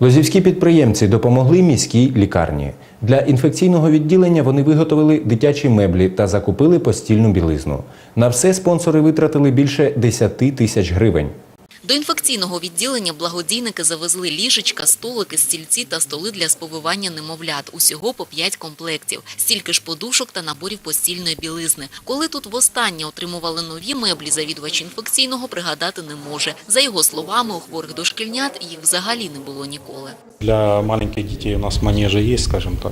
Лозівські підприємці допомогли міській лікарні. Для інфекційного відділення вони виготовили дитячі меблі та закупили постільну білизну. На все спонсори витратили більше 10 тисяч гривень. До інфекційного відділення благодійники завезли ліжечка, столики, стільці та столи для сповивання немовлят. Усього по 5 комплектів, стільки ж подушок та наборів постільної білизни. Коли тут востаннє отримували нові меблі, завідувач інфекційного пригадати не може. За його словами, у хворих дошкільнят їх взагалі не було ніколи. Для маленьких детей у нас манежи есть, скажем так,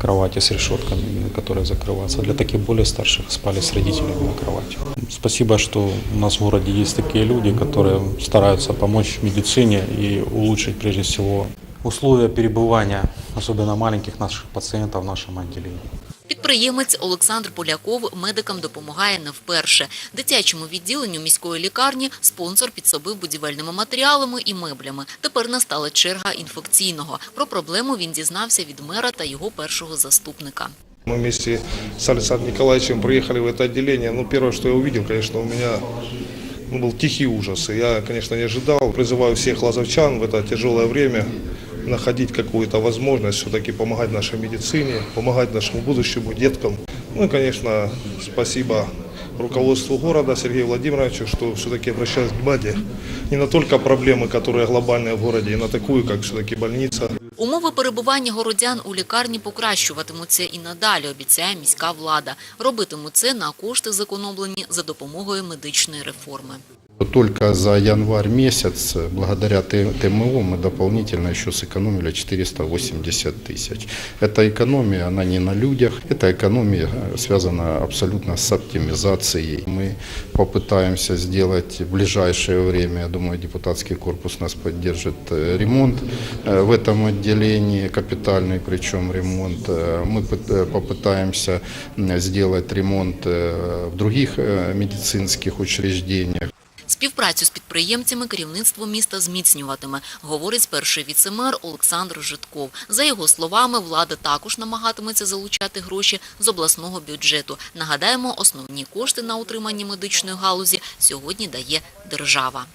кровати с решетками, которые закрываются. Для таких более старших спали с родителями на кровати. Спасибо, что у нас в городе есть такие люди, которые стараются помочь медицине и улучшить прежде всего условия перебывания, особенно маленьких наших пациентов в нашем отделении. Підприємець Олександр Поляков медикам допомагає не вперше. Дитячому відділенню міської лікарні спонсор підсобив будівельними матеріалами і меблями. Тепер настала черга інфекційного. Про проблему він дізнався від мера та його першого заступника. Мы вместе с Александром Николаевичем приехали в это отделение. Ну, первое, что я увидел, конечно, у меня ну, был тихий ужас. И я, конечно, не ожидал. Призываю всех лазовчан в это тяжелое время находить какую-то возможность все-таки помогать нашей медицине, помогать нашему будущему, деткам. Ну и, конечно, спасибо руководству города Сергею Владимировичу, что все-таки обращает внимание не на только проблемы, которые глобальные в городе, и на такую, как все-таки больница. Умови перебування городян у лікарні покращуватимуться і надалі, обіцяє міська влада. Робитимуть це на кошти, зекономлені за допомогою медичної реформи. Только за январь месяц, благодаря ТМО, мы дополнительно еще сэкономили 480 тысяч. Эта экономия, она не на людях, эта экономия э, связана абсолютно с оптимизацией. Мы попытаемся сделать в ближайшее время, я думаю, депутатский корпус нас поддержит, э, ремонт э, в этом отделении, капитальный причем ремонт. Мы пыт- попытаемся сделать ремонт в других медицинских учреждениях. Співпрацю з підприємцями керівництво міста зміцнюватиме, говорить перший віцемер Олександр Житков. За його словами, влада також намагатиметься залучати гроші з обласного бюджету. Нагадаємо, основні кошти на утримання медичної галузі сьогодні дає держава.